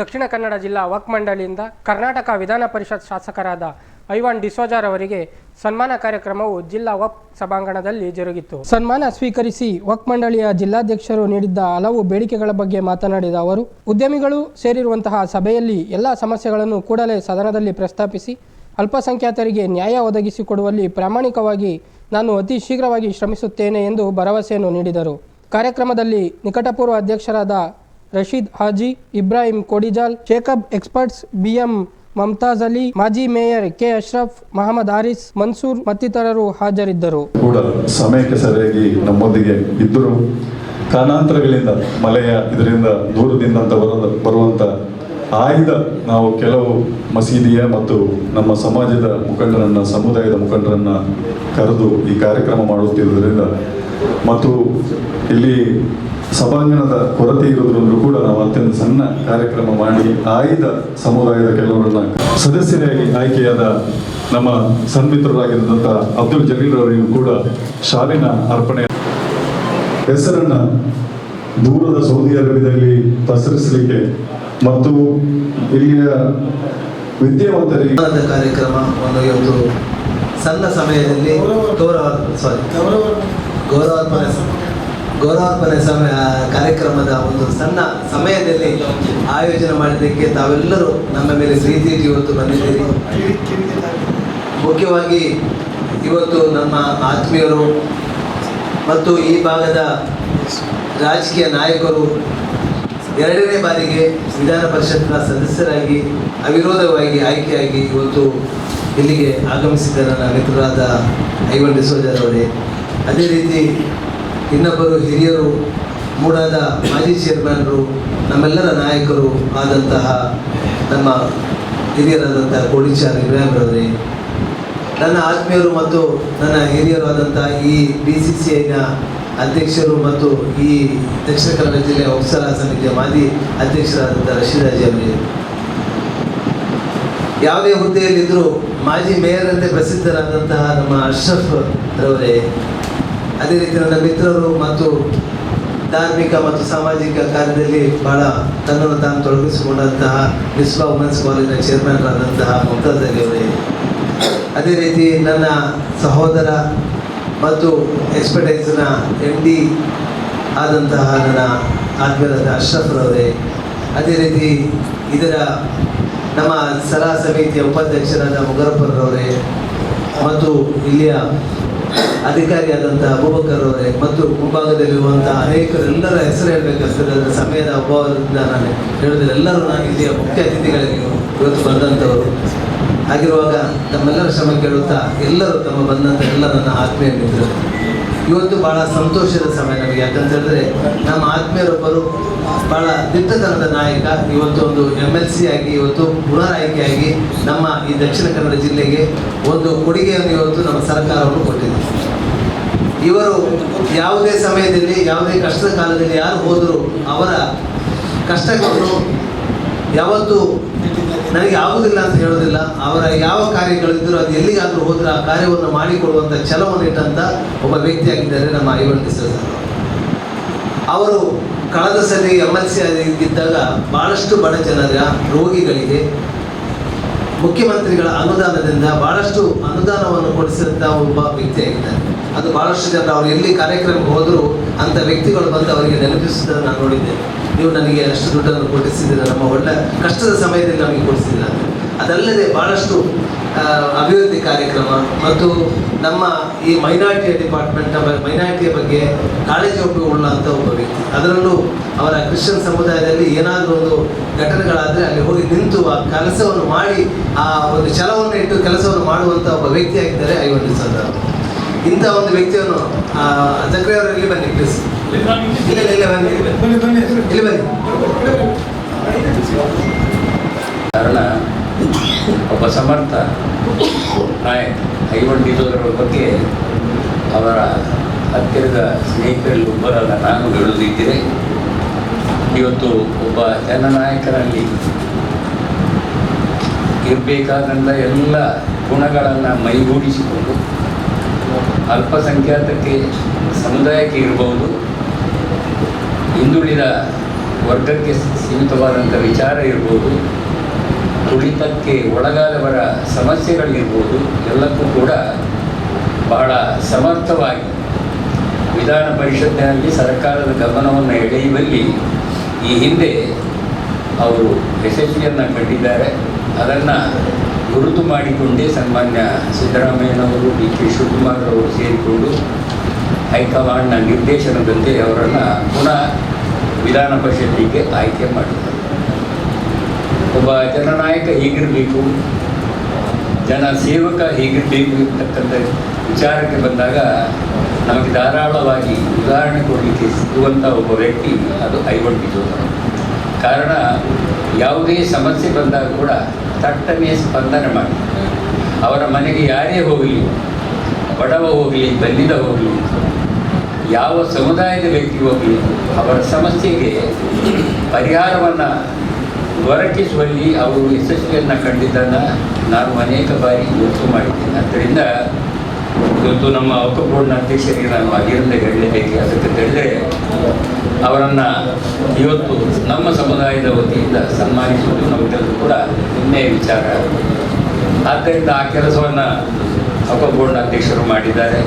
ದಕ್ಷಿಣ ಕನ್ನಡ ಜಿಲ್ಲಾ ವಕ್ ಮಂಡಳಿಯಿಂದ ಕರ್ನಾಟಕ ವಿಧಾನ ಪರಿಷತ್ ಶಾಸಕರಾದ ಐವಾನ್ ಡಿಸೋಜಾರ್ ಅವರಿಗೆ ಸನ್ಮಾನ ಕಾರ್ಯಕ್ರಮವು ಜಿಲ್ಲಾ ವಕ್ ಸಭಾಂಗಣದಲ್ಲಿ ಜರುಗಿತು. ಸನ್ಮಾನ ಸ್ವೀಕರಿಸಿ ವಕ್ ಮಂಡಳಿಯ ಜಿಲ್ಲಾಧ್ಯಕ್ಷರು ನೀಡಿದ್ದ ಹಲವು ಬೇಡಿಕೆಗಳ ಬಗ್ಗೆ ಮಾತನಾಡಿದ ಅವರು, ಉದ್ಯಮಿಗಳು ಸೇರಿರುವಂತಹ ಸಭೆಯಲ್ಲಿ ಎಲ್ಲ ಸಮಸ್ಯೆಗಳನ್ನು ಕೂಡಲೇ ಸದನದಲ್ಲಿ ಪ್ರಸ್ತಾಪಿಸಿ ಅಲ್ಪಸಂಖ್ಯಾತರಿಗೆ ನ್ಯಾಯ ಒದಗಿಸಿಕೊಡುವಲ್ಲಿ ಪ್ರಾಮಾಣಿಕವಾಗಿ ನಾನು ಅತಿ ಶೀಘ್ರವಾಗಿ ಶ್ರಮಿಸುತ್ತೇನೆ ಎಂದು ಭರವಸೆಯನ್ನು ನೀಡಿದರು. ಕಾರ್ಯಕ್ರಮದಲ್ಲಿ ನಿಕಟಪೂರ್ವ ಅಧ್ಯಕ್ಷರಾದ ರಶೀದ್ ಹಾಜಿ, ಇಬ್ರಾಹಿಂ ಕೊಡಿಜಾಲ್, ಶೇಖಬ್ ಎಕ್ಸ್ಪರ್ಟ್ಸ್, ಬಿಎಂ ಮಮತಾಜ್ ಅಲಿ, ಮಾಜಿ ಮೇಯರ್ ಕೆ ಅಶ್ರಫ್, ಮಹಮ್ಮದ್ ಆರಿಸ್, ಮನ್ಸೂರ್ ಮತ್ತಿತರರು ಹಾಜರಿದ್ದರು. ಕೂಡ ಸಮಯಕ್ಕೆ ಸರಿಯಾಗಿ ನಮ್ಮೊಂದಿಗೆ ಇದ್ದರು. ಕಾರಣಾಂತರಗಳಿಂದ ಮಳೆಯ ಇದರಿಂದ ದೂರದಿಂದ ಬರುವಂತ ಆಯ್ದ ನಾವು ಕೆಲವು ಮಸೀದಿಯ ಮತ್ತು ನಮ್ಮ ಸಮಾಜದ ಮುಖಂಡರನ್ನ, ಸಮುದಾಯದ ಮುಖಂಡರನ್ನ ಕರೆದು ಈ ಕಾರ್ಯಕ್ರಮ ಮಾಡುತ್ತಿರುವುದರಿಂದ ಮತ್ತು ಇಲ್ಲಿ ಸಭಾಂಗಣದ ಕೊರತೆ ಇರೋದ್ರಂದ್ರೂ ಕೂಡ ನಾವು ಅತ್ಯಂತ ಸಣ್ಣ ಕಾರ್ಯಕ್ರಮ ಮಾಡಿ ಆಯ್ದ ಸಮುದಾಯದ ಕೆಲವರನ್ನ ಸದಸ್ಯರಾಗಿ ಆಯ್ಕೆಯಾದ ನಮ್ಮ ಸನ್ಮಿತ್ರರಾಗಿರುವಂತಹ ಅಬ್ದುಲ್ ಜಲೀಲ್ ಅವರಿಗೂ ಕೂಡ ಶಾಲಿನ ಅರ್ಪಣೆ. ಹೆಸರನ್ನ ದೂರದ ಸೌದಿ ಅರೇಬಿಯಾದಲ್ಲಿ ಪಸರಿಸಲಿಕ್ಕೆ ಮತ್ತು ಇಲ್ಲಿಯ ವಿದ್ಯಾವಂತರಿಗೆ ಕಾರ್ಯಕ್ರಮ ಇವತ್ತು ಸಣ್ಣ ಸಮಯದಲ್ಲಿ ಗೌರವ ಸಾರಿ ಗೌರವಾರ್ಪಣೆ ಗೌರವಾರ್ಪಣೆ ಸಮಯ, ಕಾರ್ಯಕ್ರಮದ ಒಂದು ಸಣ್ಣ ಸಮಯದಲ್ಲಿ ಆಯೋಜನೆ ಮಾಡಿದ್ದಕ್ಕೆ ತಾವೆಲ್ಲರೂ ನಮ್ಮ ಮೇಲೆ ಪ್ರೀತಿ ಇವತ್ತು ಬಂದಿದ್ದೀರಿ. ಮುಖ್ಯವಾಗಿ ಇವತ್ತು ನಮ್ಮ ಆತ್ಮೀಯರು ಮತ್ತು ಈ ಭಾಗದ ರಾಜಕೀಯ ನಾಯಕರು ಎರಡನೇ ಬಾರಿಗೆ ವಿಧಾನ ಪರಿಷತ್ನ ಸದಸ್ಯರಾಗಿ, ಅವಿರೋಧವಾಗಿ ಆಯ್ಕೆಯಾಗಿ ಇವತ್ತು ಇಲ್ಲಿಗೆ ಆಗಮಿಸಿದ ನನ್ನ ಮಿತ್ರರಾದ ಐವನ್ ಡಿಸೋಜರವರೇ ಅದೇ ರೀತಿ ಇನ್ನೊಬ್ಬರು ಹಿರಿಯರು, ಮೂಡಾದ ಮಾಜಿ ಚೇರ್ಮನ್ರು, ನಮ್ಮೆಲ್ಲರ ನಾಯಕರು ಆದಂತಹ ನಮ್ಮ ಹಿರಿಯರಾದಂತಹ ಕೋಡಿಚಾರ್ ಇಬ್ರಾಹಿಂರವರೇ ನನ್ನ ಆತ್ಮೀಯರು ಮತ್ತು ನನ್ನ ಹಿರಿಯರು ಆದಂತಹ ಈ ಬಿ ಸಿ ಸಿ ಐನ ಅಧ್ಯಕ್ಷರು ಮತ್ತು ಈ ದಕ್ಷಿಣ ಕನ್ನಡ ಜಿಲ್ಲೆಯ ಉಪ್ಸರಾ ಸಮಿತಿಯ ಮಾಜಿ ಅಧ್ಯಕ್ಷರಾದಂಥ ರಶೀದ್ ಅಜಿ ಅವರೇ ಯಾವುದೇ ಹುದ್ದೆಯಲ್ಲಿದ್ದರೂ ಮಾಜಿ ಮೇಯರ್ ಅಂತೆ ಪ್ರಸಿದ್ಧರಾದಂತಹ ನಮ್ಮ ಅಶ್ರಫ್ ರವರೇ, ಅದೇ ರೀತಿ ನನ್ನ ಮಿತ್ರರು ಮತ್ತು ಧಾರ್ಮಿಕ ಮತ್ತು ಸಾಮಾಜಿಕ ಕಾರ್ಯದಲ್ಲಿ ಬಹಳ ತನ್ನನ್ನು ತಾನು ತೊಡಗಿಸಿಕೊಂಡಂತಹ ವಿಶ್ವ ವುಮೆನ್ಸ್ ಕಾಲೇಜಿನ ಚೇರ್ಮನ್ರಾದಂತಹ ಮುಕ್ತಾಜ್ ಅಲಿ ಅವರೇ. ಅದೇ ರೀತಿ ನನ್ನ ಸಹೋದರ ಮತ್ತು ಎಕ್ಸ್ಪರ್ಟೈಸ್ನ ಎಂ ಡಿ ಆದಂತಹ ನನ್ನ ಆತ್ಮೀಯರಾದ ಅಶ್ರಫ್ರವರೇ ಅದೇ ರೀತಿ ಇದರ ನಮ್ಮ ಸಲಹಾ ಸಮಿತಿಯ ಉಪಾಧ್ಯಕ್ಷರಾದ ಮುಗರಪ್ಪರವರೇ ಮತ್ತು ಇಲ್ಲಿಯ ಅಧಿಕಾರಿಯಾದಂತಹ ಅಬೂಬಕರ್ ಅವರೇ ಮತ್ತು ಮುಂಭಾಗದಲ್ಲಿರುವಂತಹ ಅನೇಕರೆಲ್ಲರ ಹೆಸರು ಹೇಳಬೇಕಾಗ್ತದೆ ಅದರ ಸಮಯದ ಅಭಾವದಿಂದ ನಾನು ಹೇಳಿದ್ರೆ ಎಲ್ಲರೂ ನಾನು ಇಲ್ಲಿಯ ಮುಖ್ಯ ಅತಿಥಿಗಳಿಗೆ ಇವತ್ತು ಬಂದಂಥವರು. ಹಾಗಿರುವಾಗ ತಮ್ಮೆಲ್ಲರ ಶ್ರಮ ಕೇಳುತ್ತಾ ಎಲ್ಲರೂ ತಮ್ಮ ಬಂದಂಥ ಎಲ್ಲ ನನ್ನ ಆತ್ಮೀಯ ಮಿತ್ರರು ಇವತ್ತು ಬಹಳ ಸಂತೋಷದ ಸಮಯ ನಮಗೆ. ಯಾಕಂತ ಹೇಳಿದ್ರೆ ನಮ್ಮ ಆತ್ಮೀಯರೊಬ್ಬರು ಬಹಳ ದಿಟ್ಟತನದ ನಾಯಕ, ಇವತ್ತು ಒಂದು ಎಂ ಎಲ್ ಸಿ ಆಗಿ, ಇವತ್ತು ಪುನರ್ ಆಯ್ಕೆಯಾಗಿ ನಮ್ಮ ಈ ದಕ್ಷಿಣ ಕನ್ನಡ ಜಿಲ್ಲೆಗೆ ಒಂದು ಕೊಡುಗೆಯನ್ನು ಇವತ್ತು ನಮ್ಮ ಸರ್ಕಾರವನ್ನು ಕೊಟ್ಟಿದೆ ಇವರು ಯಾವುದೇ ಸಮಯದಲ್ಲಿ, ಯಾವುದೇ ಕಷ್ಟದ ಕಾಲದಲ್ಲಿ ಯಾರು ಹೋದರೂ ಅವರ ಕಷ್ಟಗಳನ್ನು ಯಾವತ್ತೂ ನನಗೆ ಆಗುವುದಿಲ್ಲ ಅಂತ ಹೇಳೋದಿಲ್ಲ. ಅವರ ಯಾವ ಕಾರ್ಯಗಳಿದ್ದರೂ ಅದು ಎಲ್ಲಿಗಾದರೂ ಹೋದ್ರೆ ಆ ಕಾರ್ಯವನ್ನು ಮಾಡಿಕೊಡುವಂಥ ಛಲವನ್ನು ಇಟ್ಟಂಥ ಒಬ್ಬ ವ್ಯಕ್ತಿಯಾಗಿದ್ದಾರೆ ನಮ್ಮ ಐವನ್ ಸರ್ ಅವರು ಕಳೆದ ಸಲ ಎಂ ಎಲ್ ಸಿ ಆಗಿದ್ದಾಗ ಭಾಳಷ್ಟು ಬಡ ಜನರ ರೋಗಿಗಳಿಗೆ, ಮುಖ್ಯಮಂತ್ರಿಗಳ ಅನುದಾನದಿಂದ ಬಹಳಷ್ಟು ಅನುದಾನವನ್ನು ಕೊಡಿಸಿದಂಥ ಒಬ್ಬ ವ್ಯಕ್ತಿಯಾಗಿದ್ದಾರೆ. ಅದು ಬಹಳಷ್ಟು ಜನ ಅವರು ಎಲ್ಲಿ ಕಾರ್ಯಕ್ರಮಕ್ಕೆ ಹೋದರೂ ಅಂಥ ವ್ಯಕ್ತಿಗಳು ಬಂದು ಅವರಿಗೆ ನೆನಪಿಸುವುದನ್ನು ನಾನು ನೋಡಿದ್ದೆ ನೀವು ನನಗೆ ಅಷ್ಟು ದುಡ್ಡನ್ನು ಕೊಡಿಸಿದ್ದೀರ ನಮ್ಮ ಒಳ್ಳೆ ಕಷ್ಟದ ಸಮಯದಲ್ಲಿ ನಮಗೆ ಕೊಡಿಸಿದ್ದೀರ. ಅದಲ್ಲದೆ ಬಹಳಷ್ಟು ಆ, ಅಭಿವೃದ್ಧಿ ಕಾರ್ಯಕ್ರಮ ಮತ್ತು ನಮ್ಮ ಈ ಮೈನಾರಿಟಿಯ ಡಿಪಾರ್ಟ್ಮೆಂಟ್ ಮೈನಾರಿಟಿಯ ಬಗ್ಗೆ ಕಾಳಜಿ ಉಳ್ಳಂಥ ಒಬ್ಬ ವ್ಯಕ್ತಿ. ಅದರಲ್ಲೂ ಅವರ ಕ್ರಿಶ್ಚಿಯನ್ ಸಮುದಾಯದಲ್ಲಿ ಏನಾದರೂ ಒಂದು ಘಟನೆಗಳಾದರೆ ಅಲ್ಲಿ ಹೋಗಿ ನಿಂತು ಆ ಕೆಲಸವನ್ನು ಮಾಡಿ ಆ ಒಂದು ಛಲವನ್ನು ಇಟ್ಟು ಕೆಲಸವನ್ನು ಮಾಡುವಂಥ ಒಬ್ಬ ವ್ಯಕ್ತಿಯಾಗಿದ್ದಾರೆ ಐವತ್ತು ಸಂದರ್ಭ ಇಂಥ ಒಂದು ವ್ಯಕ್ತಿಯನ್ನು ಇಲ್ಲಿ ಬನ್ನಿ ಪ್ಲೀಸ್ ಇಲ್ಲ ಇಲ್ಲ, ಬನ್ನಿ ಬನ್ನಿ ಇಲ್ಲಿ ಬನ್ನಿ ಕಾರಣ ಒಬ್ಬ ಸಮರ್ಥ ನಾಯಕ್ ಐವನ್ ಡಿಸೋದರ ಬಗ್ಗೆ ಅವರ ಹತ್ತಿರದ ಸ್ನೇಹಿತರಲ್ಲಿ ಒಬ್ಬರಾದ ನಾನು ಹೇಳುವುದಿದ್ದರೆ ಇವತ್ತು ಒಬ್ಬ ಜನನಾಯಕರಲ್ಲಿ ಇರಬೇಕಾದಂಥ ಎಲ್ಲ ಗುಣಗಳನ್ನು ಮೈಗೂಡಿಸಿಕೊಂಡು ಅಲ್ಪಸಂಖ್ಯಾತಕ್ಕೆ ಸಮುದಾಯಕ್ಕೆ ಇರಬಹುದು. ಹಿಂದುಳಿದ ವರ್ಗಕ್ಕೆ ಸೀಮಿತವಾದಂಥ ವಿಚಾರ ಇರ್ಬೋದು, ತುಳಿತಕ್ಕೆ ಒಳಗಾದವರ ಸಮಸ್ಯೆಗಳಿರ್ಬೋದು, ಎಲ್ಲಕ್ಕೂ ಕೂಡ ಬಹಳ ಸಮರ್ಥವಾಗಿ ವಿಧಾನ ಪರಿಷತ್ತಿನಲ್ಲಿ ಸರ್ಕಾರದ ಗಮನವನ್ನು ಎಳೆಯುವಲ್ಲಿ ಈ ಹಿಂದೆ ಅವರು ಯಶಸ್ವಿಯನ್ನು ಕಂಡಿದ್ದಾರೆ. ಅದನ್ನು ಗುರುತು ಮಾಡಿಕೊಂಡೇ ಸನ್ಮಾನ್ಯ ಸಿದ್ದರಾಮಯ್ಯನವರು, ಡಿ ಕೆ ಶಿವಕುಮಾರ್ ಅವರು ಸೇರಿಕೊಂಡು ಹೈಕಮಾಂಡ್ನ ನಿರ್ದೇಶನದಂತೆ ಅವರನ್ನು ಪುನಃ ವಿಧಾನ ಪರಿಷತ್ತಿಗೆ ಆಯ್ಕೆ ಮಾಡಿದರು. ಒಬ್ಬ ಜನನಾಯಕ ಹೀಗಿರಬೇಕು, ಜನ ಸೇವಕ ಹೀಗಿರಬೇಕು ಅಂತಕ್ಕಂಥ ವಿಚಾರಕ್ಕೆ ಬಂದಾಗ ನಮಗೆ ಧಾರಾಳವಾಗಿ ಉದಾಹರಣೆ ಕೊಡಲಿಕ್ಕೆ ಸಿಗುವಂಥ ಒಬ್ಬ ವ್ಯಕ್ತಿ ಅದು ಡಿಸೋಜ ಕಾರಣ, ಯಾವುದೇ ಸಮಸ್ಯೆ ಬಂದಾಗ ಕೂಡ ತಟ್ಟನೆ ಸ್ಪಂದನೆ ಮಾಡಿ. ಅವರ ಮನೆಗೆ ಯಾರೇ ಹೋಗಲಿ, ಬಡವ ಹೋಗಲಿ ಬಲ್ಲಿದ ಹೋಗಲಿ ಯಾವ ಸಮುದಾಯದ ವ್ಯಕ್ತಿ ಹೋಗಲಿ ಅವರ ಸಮಸ್ಯೆಗೆ ಪರಿಹಾರವನ್ನು ದೊರಕಿಸುವಲ್ಲಿ ಅವರು ಯಶಸ್ವಿಯನ್ನು ಕಂಡಿದ್ದನ್ನು ನಾನು ಅನೇಕ ಬಾರಿ ಗೊತ್ತು ಮಾಡಿದ್ದೇನೆ. ಆದ್ದರಿಂದ ಇವತ್ತು ನಮ್ಮ ಬೋರ್ಡ್ನ ಅಧ್ಯಕ್ಷರಿಗೆ ನಾನು ಆಗಿರಲೇ ಹೇಳಲೇಬೇಕು. ಅದಕ್ಕೆ ತಿಳಿದ್ರೆ ಅವರನ್ನು ಇವತ್ತು ನಮ್ಮ ಸಮುದಾಯದ ವತಿಯಿಂದ ಸನ್ಮಾನಿಸುವುದು ನಮಗೆಲ್ಲರೂ ಕೂಡ ಹೆಮ್ಮೆಯ ವಿಚಾರ. ಆದ್ದರಿಂದ ಆ ಕೆಲಸವನ್ನು ಬೋರ್ಡ್ನ ಅಧ್ಯಕ್ಷರು ಮಾಡಿದ್ದಾರೆ.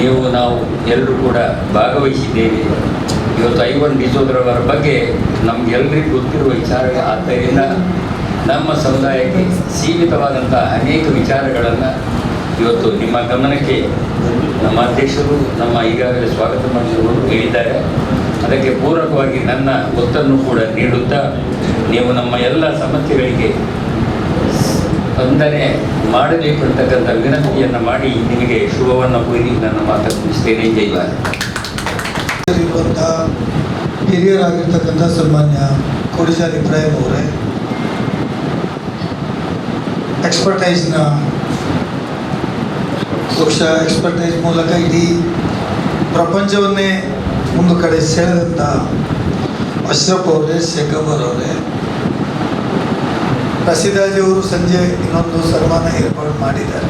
ನೀವು ನಾವು ಎಲ್ಲರೂ ಕೂಡ ಭಾಗವಹಿಸಿದ್ದೇವೆ. ಇವತ್ತು ಐವನ್ ಡಿಸೋದ್ರವರ ಬಗ್ಗೆ ನಮಗೆಲ್ಲರಿಗೂ ಗೊತ್ತಿರುವ ವಿಚಾರ ಆದ್ದರಿಂದ ನಮ್ಮ ಸಮುದಾಯಕ್ಕೆ ಸೀಮಿತವಾದಂಥ ಅನೇಕ ವಿಚಾರಗಳನ್ನು ಇವತ್ತು ನಿಮ್ಮ ಗಮನಕ್ಕೆ ನಮ್ಮ ಅಧ್ಯಕ್ಷರು, ನಮ್ಮ ಈಗಾಗಲೇ ಸ್ವಾಗತ ಮಾಡಿರುವವರು ಹೇಳಿದ್ದಾರೆ. ಅದಕ್ಕೆ ಪೂರಕವಾಗಿ ನನ್ನ ಒತ್ತನ್ನು ಕೂಡ ನೀಡುತ್ತಾ, ನೀವು ನಮ್ಮ ಎಲ್ಲ ಸಮಸ್ಯೆಗಳಿಗೆ ಸ್ಪಂದನೆ ಮಾಡಬೇಕು ಅಂತಕ್ಕಂಥ ವಿನಂತಿಯನ್ನು ಮಾಡಿ ನಿಮಗೆ ಶುಭವನ್ನು ಕೋರಿ ನನ್ನ ಮಾತು ಮುಗಿಸ್ತೇನೆ. ಜೈ ಭಾರತ್. ಇರುವಂಥ ಹಿರಿಯರಾಗಿರ್ತಕ್ಕಂಥ ಸನ್ಮಾನ್ಯ ಕೋಡಿಜಾರ್ ಇಬ್ರಾಹಿಂ ಅವರೇ ಎಕ್ಸ್ಪರ್ಟೈಸ್ನ ಬಹುಶಃ ಎಕ್ಸ್ಪರ್ಟೈಸ್ ಮೂಲಕ ಇಡೀ ಪ್ರಪಂಚವನ್ನೇ ಒಂದು ಕಡೆ ಸೇರಿದಂಥ ಅಶ್ರಫ್ ಅವರೇ ಶೇಖಬರ್ ಅವರೇ ಅವರು ಸಂಜೆ ಇನ್ನೊಂದು ಸನ್ಮಾನ ಏರ್ಪಾಡು ಮಾಡಿದ್ದಾರೆ.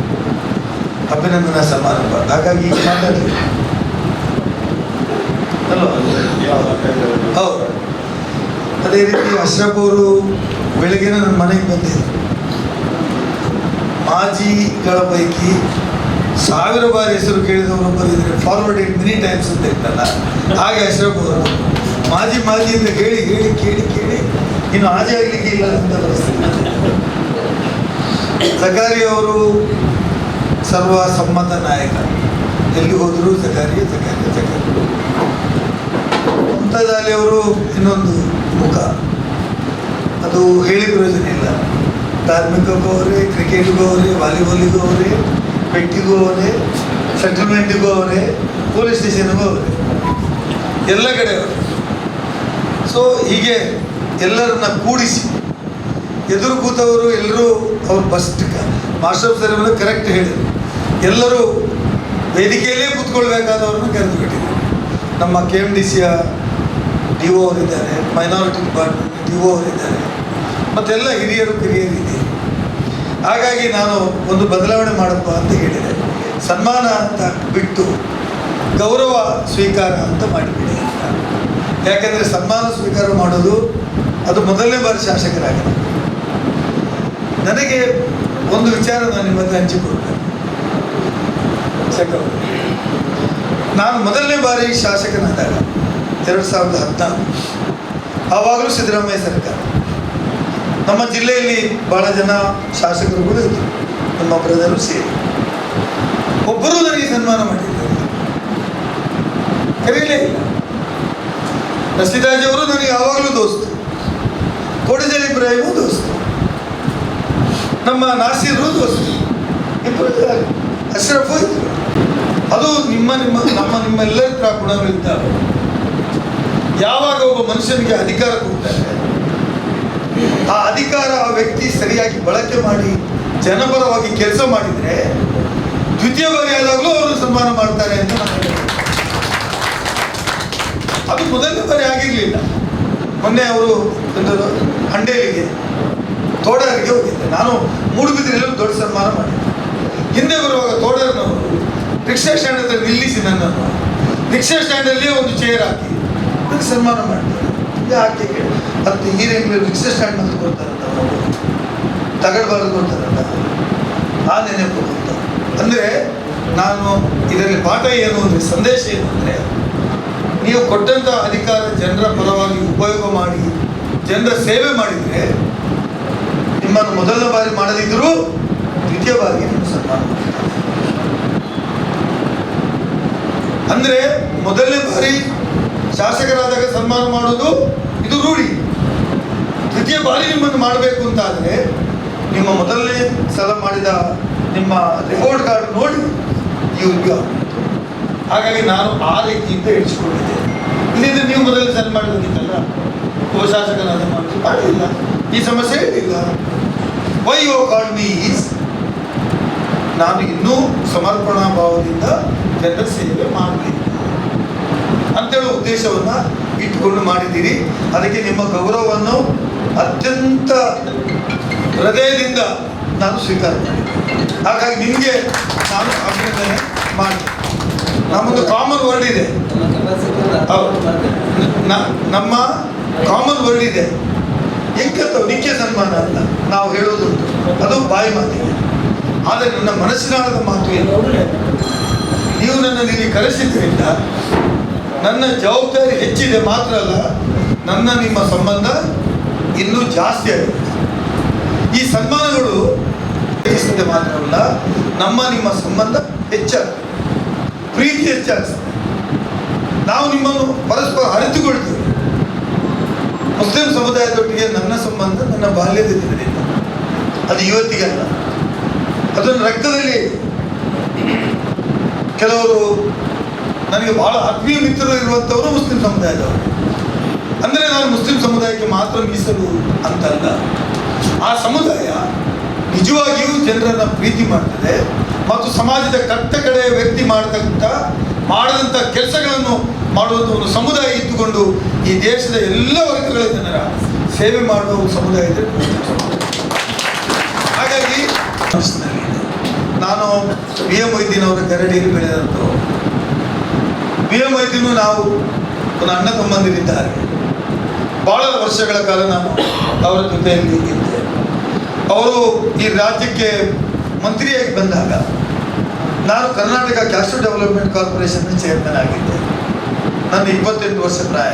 ಅಭಿನಂದನಾ ಸಮಾರಂಭ ಹಾಗಾಗಿ ಈಗ ಮಾತಾಡಲಿ ಹೌದು. ಅದೇ ರೀತಿ ಅಶ್ರಫ್ ಅವರು ಬೆಳಗ್ಗೆ ನನ್ನ ಮನೆಗೆ ಬಂದಿದ್ದರು ಮಾಜಿಗಳ ಪೈಕಿ ಸಾವಿರ ಬಾರಿ ಹೆಸರು ಕೇಳಿದವರು ಬಂದಿದ್ದಾರೆ. ಫಾರ್ವರ್ಡ್ ಇಟ್ ಮಿನಿ ಟೈಮ್ಸ್ ಅಂತ ಇರ್ತಲ್ಲ ಹಾಗೆ ಅಶ್ರಫ್ ಅವರು ಮಾಜಿ ಮಾಜಿ ಅಂತ ಹೇಳಿ ಹೇಳಿ ಕೇಳಿ ಕೇಳಿ ಇನ್ನು ಆಜೆ ಆಗಲಿಕ್ಕೆ ಇಲ್ಲ ಅಂತ ಸಕಾರಿ ಅವರು ಸರ್ವ ಸಮ್ಮತ ನಾಯಕ. ಎಲ್ಲಿ ಹೋದರೂ ಸಕಾರಿ ಜಕಾರಿ ಜಕಾರಿ ಮುಮ್ತಾಜ್ ಅವರು ಇನ್ನೊಂದು ಮುಖ. ಅದು ಹೇಳಿ ಪ್ರಯೋಜನ ಇಲ್ಲ. ಧಾರ್ಮಿಕಕ್ಕೂ ಅವರೇ, ಕ್ರಿಕೆಟ್ಗೂ ಅವರೇ, ವಾಲಿಬಾಲಿಗೂ ಅವರೇ, ಪೆಟ್ಟಿಗೂ ಅವರೇ, ಸೆಟಲ್ಮೆಂಟಿಗೂ ಅವರೇ, ಪೊಲೀಸ್ ಸ್ಟೇಷನ್ಗೂ ಅವರೇ. ಎಲ್ಲ ಕಡೆ ಅವರು. ಸೊ ಹೀಗೆ ಎಲ್ಲರನ್ನ ಕೂಡಿಸಿ. ಎದುರು ಕೂತವರು ಎಲ್ಲರೂ ಅವ್ರು ಫಸ್ಟ್ ಮಾಸ್ಟರ್ ಸರ್ ಅವರು ಕರೆಕ್ಟ್ ಹೇಳಿದರು. ಎಲ್ಲರೂ ವೇದಿಕೆಯಲ್ಲೇ ಕೂತ್ಕೊಳ್ಬೇಕಾದವ್ರನ್ನ ಕರೆದು ಬಿಟ್ಟಿದ್ದಾರೆ ನಮ್ಮ ಕೆ ಎಂ ಡಿ ಸಿಯ ಡಿ ಒ ಅವರಿದ್ದಾರೆ ಮೈನಾರಿಟಿ ಡಿಪಾರ್ಟ್ಮೆಂಟ್ ಡಿ ಒ ಅವರಿದ್ದಾರೆ, ಮತ್ತೆಲ್ಲ ಹಿರಿಯರು ಕಿರಿಯರಿದೆ ಹಾಗಾಗಿ ನಾನು ಒಂದು ಬದಲಾವಣೆ ಮಾಡಪ್ಪ ಅಂತ ಹೇಳಿದೆ. ಸನ್ಮಾನ ಅಂತ ಬಿಟ್ಟು ಗೌರವ ಸ್ವೀಕಾರ ಅಂತ ಮಾಡಿಬಿಡಿ ಯಾಕೆಂದರೆ ಸನ್ಮಾನ ಸ್ವೀಕಾರ ಮಾಡೋದು ಅದು ಮೊದಲನೇ ಬಾರಿ ಶಾಸಕರಾಗಿದೆ. ನನಗೆ ಒಂದು ವಿಚಾರ ನಾನು ಹಂಚಿಕೊಳ್ಬೇಕು ಶೇಖರ್ ನಾನು ಮೊದಲನೇ ಬಾರಿ ಶಾಸಕನಾದಾಗ, ಎರಡು ಸಾವಿರದ ಹದಿನಾರು, ಆವಾಗಲೂ ಸಿದ್ದರಾಮಯ್ಯ ಸರ್ಕಾರ. ನಮ್ಮ ಜಿಲ್ಲೆಯಲ್ಲಿ ಭಾಳ ಜನ ಶಾಸಕರು ಕೂಡ ಇದ್ದರು ನಮ್ಮ ಬ್ರದರು ಸೇರಿ. ಒಬ್ಬರೂ ನನಗೆ ಸನ್ಮಾನ ಮಾಡಿದ್ದಾರೆ. ಕರೀಲೇ ಇಲ್ಲ. ರಸಿದಾಜ್ ಅವರು ನನಗೆ ಯಾವಾಗಲೂ ದೋಸ್ತು. ಕೋಡಿಜಲ್ ಇಬ್ರಾಹಿಮು ದೋಸ್ತಿ ನಮ್ಮ ನಾಸೀರು ದೋಸ್ತಿ ಇಬ್ಬರು ಅಶ್ರಫ್ ಅದು ನಿಮ್ಮ ನಿಮ್ಮ ನಮ್ಮ ನಿಮ್ಮೆಲ್ಲರ ಗುಣಗಳು ಇದ್ದಾವೆ. ಯಾವಾಗ ಒಬ್ಬ ಮನುಷ್ಯನಿಗೆ ಅಧಿಕಾರ ಕೊಡ್ತಾರೆ ಆ ಅಧಿಕಾರ ಆ ವ್ಯಕ್ತಿ ಸರಿಯಾಗಿ ಬಳಕೆ ಮಾಡಿ, ಜನಪರವಾಗಿ ಕೆಲಸ ಮಾಡಿದ್ರೆ, ದ್ವಿತೀಯ ಬಾರಿ ಆದಾಗಲೂ ಅವರು ಸನ್ಮಾನ ಮಾಡ್ತಾರೆ ಅಂತ ನಾನು. ಅದು ಮೊದಲನೇ ಬಾರಿ ಆಗಿರಲಿಲ್ಲ. ಮೊನ್ನೆ ಅವರು ಒಂದು ಹಂಡೇಲಿಗೆ ತೋಡರಿಗೆ ಹೋಗಿದ್ದೆ. ನಾನು ಮೂಡುಬಿದ್ರೆಲ್ಲೂ ದೊಡ್ಡ ಸನ್ಮಾನ ಮಾಡಿದ್ದೆ ಹಿಂದೆ ಬರುವಾಗ ತೋಡರ್ನವರು ರಿಕ್ಷಾ ಸ್ಟ್ಯಾಂಡ್ ನಿಲ್ಲಿಸಿ ನನ್ನನ್ನು. ರಿಕ್ಷಾ ಸ್ಟ್ಯಾಂಡಲ್ಲಿ ಒಂದು ಚೇರ್ ಹಾಕಿ ನನಗೆ ಸನ್ಮಾನ ಮಾಡ್ತಾರೆ ಅದು ಮತ್ತು ಈರೇನು ರಿಕ್ಷಾ ಸ್ಟ್ಯಾಂಡ್ ಅಂತ ಕೊಡ್ತಾರಲ್ಲ ಅವರು. ತಗಡ್ಬಾರ್ದು ಕೊಡ್ತಾರಲ್ಲ ಆ ನೆನಪು ಅಂತ ಅಂದರೆ ನಾನು ಇದರಲ್ಲಿ ಪಾಠ ಏನು ಅಂದರೆ, ಸಂದೇಶ ಏನು ಅಂದರೆ ನೀವು ಕೊಟ್ಟಂಥ ಅಧಿಕಾರ ಜನರ ಪರವಾಗಿ ಉಪಯೋಗ ಮಾಡಿ, ಜನರ ಸೇವೆ ಮಾಡಿದರೆ ನಿಮ್ಮನ್ನು ಮೊದಲ ಬಾರಿ ಮಾಡದಿದ್ದರೂ ದ್ವಿತೀಯ ಬಾರಿ ನಿಮ್ಮ ಸನ್ಮಾನ. ಅಂದ್ರೆ ಮೊದಲನೇ ಬಾರಿ ಶಾಸಕರಾದಾಗ ಸನ್ಮಾನ ಮಾಡೋದು ಇದು ರೂಢಿ ದ್ವಿತೀಯ ಬಾರಿ ನಿಮ್ಮನ್ನು ಮಾಡಬೇಕು ಅಂತ ಆದರೆ ನಿಮ್ಮ ಮೊದಲನೇ ಸಲ ಮಾಡಿದ ನಿಮ್ಮ ರಿಪೋರ್ಟ್ ಕಾರ್ಡ್ ನೋಡಿ, ನೀವು ಹಾಗಾಗಿ ನಾನು ಆ ರೀತಿಯಿಂದ ಇಳಿಸ್ಕೊಂಡಿದ್ದೆ ಇಲ್ಲಿಂದ ನೀವು ಮೊದಲು ಸಲ ಮಾಡಬೇಕಿತ್ತಲ್ಲ ಉಪಶಾಸಕರಾದ ಮಾಡಿ ಮಾಡಲಿಲ್ಲ ಈ ಸಮಸ್ಯೆ ಇಲ್ಲ why you call me is ನಾನು ಇನ್ನೂ ಸಮರ್ಪಣಾ ಭಾವದಿಂದ ಜನರ ಸೇವೆ ಮಾಡಬೇಕು. ಅಂತೇಳೋ ಉದ್ದೇಶವನ್ನು ಇಟ್ಟುಕೊಂಡು ಮಾಡಿದ್ದೀರಿ. ಅದಕ್ಕೆ ನಿಮ್ಮ ಗೌರವವನ್ನು ಅತ್ಯಂತ ಹೃದಯದಿಂದ ನಾನು ಸ್ವೀಕಾರ ಮಾಡಿದ್ದೇನೆ ಹಾಗಾಗಿ ನಿಮಗೆ ನಾನು ಅಭಿನಂದನೆ ಮಾಡಿ ನಮ್ಮದು ಕಾಮನ್ ವರ್ಡ್ ಇದೆ. ನಮ್ಮ ಕಾಮನ್ ವರ್ಡ್ ಇದೆ. ಎಂಕತ್ತವು ನಿತ್ಯ ಸನ್ಮಾನ ಅಂತ ನಾವು ಹೇಳೋದು ಅದು ಬಾಯಿ ಮಾತಿಗೆ. ಆದರೆ ನನ್ನ ಮನಸ್ಸಿನಾಳದ ಮಾತು ಏನು? ನೀವು ನನ್ನನ್ನು ಇಲ್ಲಿ ಕರೆಸಿದ್ರಿಂದ ನನ್ನ ಜವಾಬ್ದಾರಿ ಹೆಚ್ಚಿದೆ ಮಾತ್ರ ಅಲ್ಲ, ನನ್ನ ನಿಮ್ಮ ಸಂಬಂಧ ಇನ್ನೂ ಜಾಸ್ತಿ ಆಗಿದೆ. ಈ ಸನ್ಮಾನಗಳು ಮಾತ್ರವಲ್ಲ, ನಮ್ಮ ನಿಮ್ಮ ಸಂಬಂಧ ಹೆಚ್ಚಾಗ್ತದೆ ಪ್ರೀತಿ ಹೆಚ್ಚಾಗ್ತದೆ ನಾವು ನಿಮ್ಮನ್ನು ಪರಸ್ಪರ ಅರಿತುಕೊಳ್ತೇವೆ ಮುಸ್ಲಿಂ ಸಮುದಾಯದೊಟ್ಟಿಗೆ ನನ್ನ ಸಂಬಂಧ, ನನ್ನ ಬಾಲ್ಯದ ದಿನದಿಂದ ಅದು ಇವತ್ತಿಗಲ್ಲ ಅದನ್ನು ರಕ್ತದಲ್ಲಿ ಕೆಲವರು ನನಗೆ ಬಹಳ ಆತ್ಮೀಯ ಮಿತ್ರರು ಇರುವಂಥವರು ಮುಸ್ಲಿಂ ಸಮುದಾಯದವರು. ಅಂದರೆ ನಾನು ಮುಸ್ಲಿಂ ಸಮುದಾಯಕ್ಕೆ ಮಾತ್ರ ಮೀಸಲು ಅಂತಲ್ಲ. ಆ ಸಮುದಾಯ ನಿಜವಾಗಿಯೂ ಜನರನ್ನು ಪ್ರೀತಿ ಮಾಡ್ತದೆ. ಮತ್ತು ಸಮಾಜದ ಕರ್ತಗಳ ವ್ಯಕ್ತಿ ಮಾಡತಕ್ಕಂಥ, ಮಾಡಿದಂಥ ಕೆಲಸಗಳನ್ನು ಮಾಡುವಂಥ ಒಂದು ಸಮುದಾಯ ಇದ್ದುಕೊಂಡು ಈ ದೇಶದ ಎಲ್ಲ ವರ್ಗಗಳ ಜನರ ಸೇವೆ ಮಾಡುವ ಒಂದು ಸಮುದಾಯ ಇದೆ. ಹಾಗಾಗಿ. ನಾನು ಬಿ ಎಂ ಮೊಯ್ದೀನ್ ಅವರ ಗರಡಿಯಲ್ಲಿ ಬೆಳೆದಂಥವು ಬಿ ಎಂ ಮೊಯ್ದೀನು ನಾವು ಒಂದು ಅಣ್ಣ ತಮ್ಮಂದಿರಿದ್ದಾರೆ. ಬಹಳ ವರ್ಷಗಳ ಕಾಲ ನಾನು ಅವರ ಜೊತೆಯಲ್ಲಿ ಇದ್ದೆ. ಅವರು ಈ ರಾಜ್ಯಕ್ಕೆ ಮಂತ್ರಿಯಾಗಿ ಬಂದಾಗ ನಾನು ಕರ್ನಾಟಕ ಕ್ಯಾಸ್ಟೋ ಡೆವಲಪ್ಮೆಂಟ್ ಕಾರ್ಪೊರೇಷನ್ ಚೇರ್ಮನ್ ಆಗಿದ್ದೆ. ನನ್ನ ಇಪ್ಪತ್ತೆಂಟು ವರ್ಷ ಪ್ರಾಯ.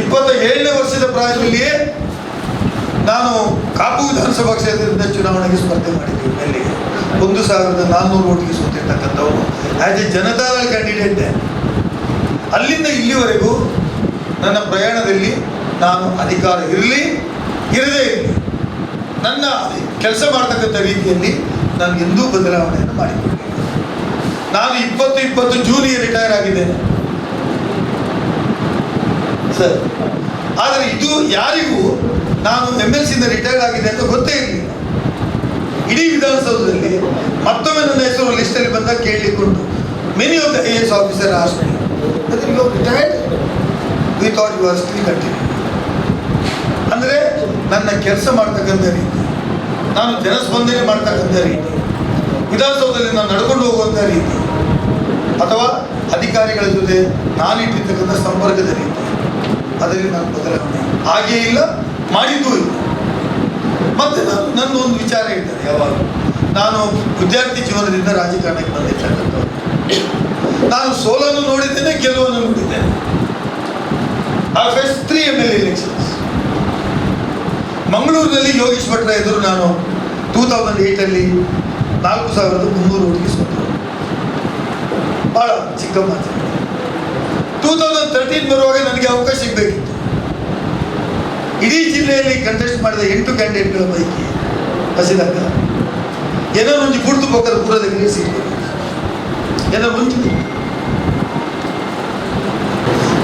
ಇಪ್ಪತ್ತ ಏಳನೇ ವರ್ಷದ ಪ್ರಾಯದಲ್ಲಿಯೇ ನಾನು ಕಾಪು ವಿಧಾನಸಭಾ ಕ್ಷೇತ್ರದಿಂದ ಚುನಾವಣೆಗೆ ಸ್ಪರ್ಧೆ ಮಾಡಿದ್ದೆ. ಎಲ್ಲಿಗೆ ಒಂದು ಸಾವಿರದ ನಾನ್ನೂರು ಓಟಿಗೆ ಸೋತಿರ್ತಕ್ಕಂಥವನು. ಆ್ಯಸ್ ಎ ಜನತಾದಳ ಕ್ಯಾಂಡಿಡೇಟ್ ಅಲ್ಲಿಂದ ಇಲ್ಲಿವರೆಗೂ ನನ್ನ ಪ್ರಯಾಣದಲ್ಲಿ ನಾನು ಅಧಿಕಾರ ಇರಲಿ, ಇರದೇ ಇರಲಿ. ನನ್ನ ಕೆಲಸ ಮಾಡ್ತಕ್ಕಂಥ ರೀತಿಯಲ್ಲಿ ನಾನು ಎಂದೂ ಬದಲಾವಣೆಯನ್ನು ಮಾಡಿಕೊಂಡೆ ನಾನು ಇಪ್ಪತ್ತು ಇಪ್ಪತ್ತು ಜೂನಿಯರ್ ರಿಟೈರ್ ಆಗಿದ್ದೇನೆ. ಸರ್ ಆದರೆ ಇದು ಯಾರಿಗೂ ನಾನು ಎಂ ಎಲ್ ಸಿಯಿಂದ ರಿಟೈರ್ ಆಗಿದೆ ಅಂತ ಗೊತ್ತೇ ಇರಲಿಲ್ಲ. ಇಡೀ ವಿಧಾನಸೌಧದಲ್ಲಿ ಮತ್ತೊಮ್ಮೆ ನನ್ನ ಹೆಸರು ಲಿಸ್ಟಲ್ಲಿ ಬಂದಾಗ ಕೇಳಿಕೊಂಡು many of the I S officer as retired we continue ಅಂದರೆ ನನ್ನ ಕೆಲಸ ಮಾಡ್ತಕ್ಕಂಥ ರೀತಿ ನಾನು ಜನಸ್ಪಂದನೆ ಮಾಡ್ತಕ್ಕಂಥ ರೀತಿ. ವಿಧಾನಸೌಧದಲ್ಲಿ ನಾನು ನಡ್ಕೊಂಡು ಹೋಗುವಂಥ ರೀತಿ. ಅಥವಾ ಅಧಿಕಾರಿಗಳ ಜೊತೆ ನಾನಿಟ್ಟಿರ್ತಕ್ಕಂಥ ಸಂಪರ್ಕದ ರೀತಿ. ಅದರಲ್ಲಿ ನಾನು ಬದಲಾವಣೆ. ಹಾಗೇ ಇಲ್ಲ, ಮಾಡಿದ್ದೂ ಇಲ್ಲ. ಮತ್ತೆ ನಾನು ನನ್ನ ಒಂದು ವಿಚಾರ ಇರ್ತದೆ ಯಾವಾಗ. ನಾನು ವಿದ್ಯಾರ್ಥಿ ಜೀವನದಿಂದ ರಾಜಕಾರಣಕ್ಕೆ ಬಂದಿರ್ತಕ್ಕಂಥವ್ರು ನಾನು ಸೋಲನ್ನು ನೋಡಿದ್ದೇನೆ, ಗೆಲುವನ್ನು ನೋಡಿದ್ದೇನೆ. ಆ phase three M L elections ಮಂಗಳೂರಿನಲ್ಲಿ ಯೋಗೀಶ್ ಭಟ್ರ ಎದುರು ನಾನು ಟೂ ತೌಸಂಡ್ ಏಯ್ಟಲ್ಲಿ ನಾಲ್ಕು ಸಾವಿರದ ಮುನ್ನೂರು ಓಟಿಗೆ ಸೋತು ಭಾಳ ಚಿಕ್ಕ ಮಾತು. ಟೂ ತೌಸಂಡ್ ತರ್ಟೀನ್ ಬರುವಾಗ ನನಗೆ ಅವಕಾಶ ಸಿಗಬೇಕಿತ್ತು. ಇಡೀ ಜಿಲ್ಲೆಯಲ್ಲಿ ಕಂಟೆಸ್ಟ್ ಮಾಡಿದ ಎಂಟು ಕ್ಯಾಂಡಿಡೇಟ್ಗಳ ಪೈಕಿ ಹಸಿದಾಗ ಏನೋ ಒಂದು ಗುರ್ತು ಪಕ್ಕದ ಪುರದಲ್ಲಿ ಸಿಗ್ಬೇಕು ಏನೋ ಒಂದು.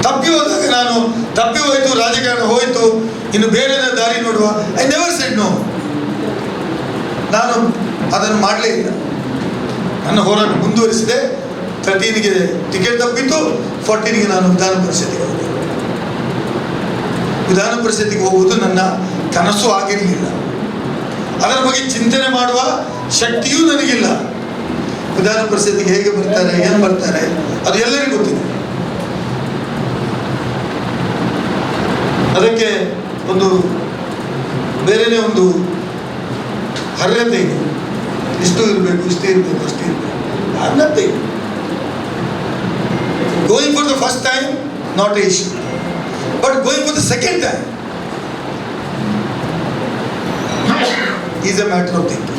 ತಪ್ಪಿ ಹೋದಾಗ ನಾನು ತಪ್ಪಿ ಹೋಯ್ತು, ರಾಜಕಾರಣ ಹೋಯ್ತು ಇನ್ನು ಬೇರೆ ದಾರಿ ನೋಡುವ. ಐ ನೆವರ್ ಸೆಡ್ ನೋ ನಾನು ಅದನ್ನು ಮಾಡಲೇ ಇಲ್ಲ. ನನ್ನ ಹೋರಾಟ ಮುಂದುವರಿಸಿದೆ. ಥರ್ಟೀನ್ಗೆ ಟಿಕೆಟ್ ತಪ್ಪಿತ್ತು. ಫೋರ್ಟೀನ್ಗೆ ನಾನು ವಿಧಾನ ಪರಿಷತ್ತಿಗೆ ಹೋದೆ. ವಿಧಾನ ಪರಿಷತ್ತಿಗೆ ಹೋಗುವುದು ನನ್ನ ಕನಸು ಆಗಿರಲಿಲ್ಲ. ಅದರ ಬಗ್ಗೆ ಚಿಂತನೆ ಮಾಡುವ ಶಕ್ತಿಯೂ ನನಗಿಲ್ಲ. ವಿಧಾನ ಪರಿಷತ್ತಿಗೆ ಹೇಗೆ ಬರ್ತಾರೆ, ಏನು ಬರ್ತಾರೆ ಅದು ಎಲ್ಲರಿಗೂ ಗೊತ್ತಿದೆ. ಅದಕ್ಕೆ ಒಂದು ಬೇರೆನೇ ಒಂದು ಅರ್ಹತೆ ಇದೆ. ಇಷ್ಟು ಇರಬೇಕು ಇಷ್ಟು ಇರಬೇಕು, ಅಷ್ಟು ಇರಬೇಕು. ಅರ್ಹತೆ ಇದೆ. Going for the first time not a issue but going for the second time is a matter of thinking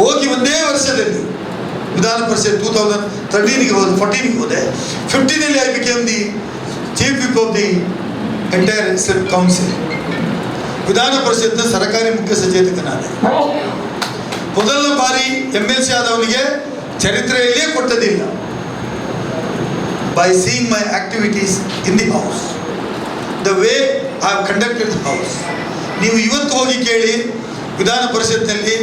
ಹೋಗಿ ಒಂದೇ ವರ್ಷದಲ್ಲಿ ವಿಧಾನ ಪರಿಷತ್ ಟೂ ತೌಸಂಡ್ ತರ್ಟೀನ್ಗೆ ಹೋದೆ ಫೋರ್ಟೀನ್ಗೆ ಹೋದೆ. ಫಿಫ್ಟೀನಲ್ಲಿ I became the chief whip of the entire council ವಿಧಾನ ಪರಿಷತ್ನ ಸರ್ಕಾರಿ ಮುಖ್ಯ ಸಚೇತಕನಾದೆ. ಮೊದಲ ಬಾರಿ ಎಂ ಎಲ್ ಸಿ ಆದವನಿಗೆ ಚರಿತ್ರೆಯಲ್ಲಿಯೇ ಕೊಟ್ಟದಿಲ್ಲ. By seeing my activities in the house the way I conducted the house ನೀವು ಇವತ್ತು ಹೋಗಿ ಕೇಳಿ, ವಿಧಾನ ಪರಿಷತ್ನಲ್ಲಿ